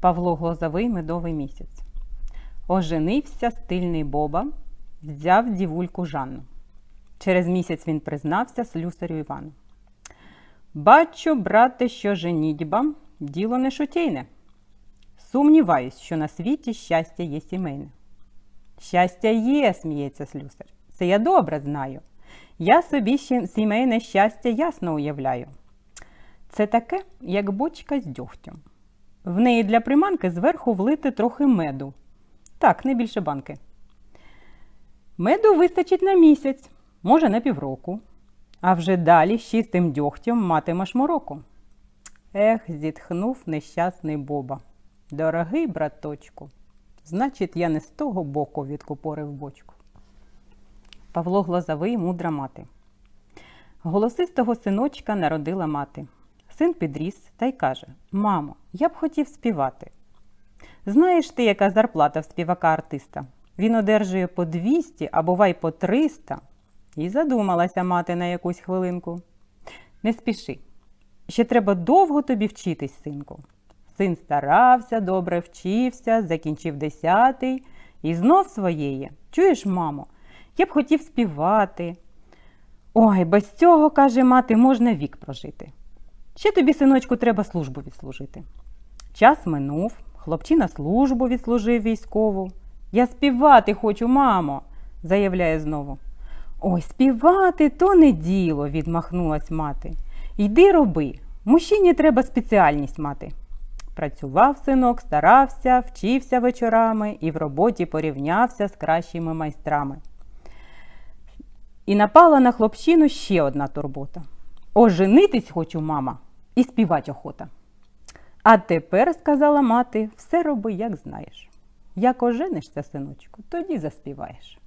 Павло Глозовий медовий місяць. Оженився стильний Боба, взяв дівульку Жанну. Через місяць він признався слюсарю Івану. Бачу, брате, що женітьба діло не шутєйне. Сумніваюсь, що на світі щастя є сімейне. Щастя є, сміється слюсар. Це я добре знаю. Я собі сімейне щастя ясно уявляю. Це таке, як бочка з дьогтем. В неї для приманки зверху влити трохи меду. Так, не більше банки. Меду вистачить на місяць, може на півроку. А вже далі з чистим дьогтем матимеш мороку. Ех, зітхнув нещасний Боба. Дорогий браточку, значить, я не з того боку відкупорив бочку. Павло Глозовий, мудра мати. Голосистого синочка народила мати. Син підріс та й каже: Мамо, я б хотів співати. Знаєш ти, яка зарплата в співака артиста? Він одержує по 200, а бувай по 300. І задумалася мати на якусь хвилинку. Не спіши. Ще треба довго тобі вчитись, синку. Син старався, добре вчився, закінчив десятий і знов своєї. Чуєш, мамо, я б хотів співати. Ой, без цього, каже мати, можна вік прожити. Ще тобі, синочку, треба службу відслужити. Час минув, хлопчина службу відслужив військову. Я співати хочу, мамо, заявляє знову. Ой, співати то не діло, відмахнулась мати. Йди роби. Мужчині треба спеціальність мати. Працював синок, старався, вчився вечорами і в роботі порівнявся з кращими майстрами. І напала на хлопчину ще одна турбота. Оженитись хочу, мама, і співать охота. А тепер, сказала мати, все роби, як знаєш. Як оженишся, синочку, тоді заспіваєш.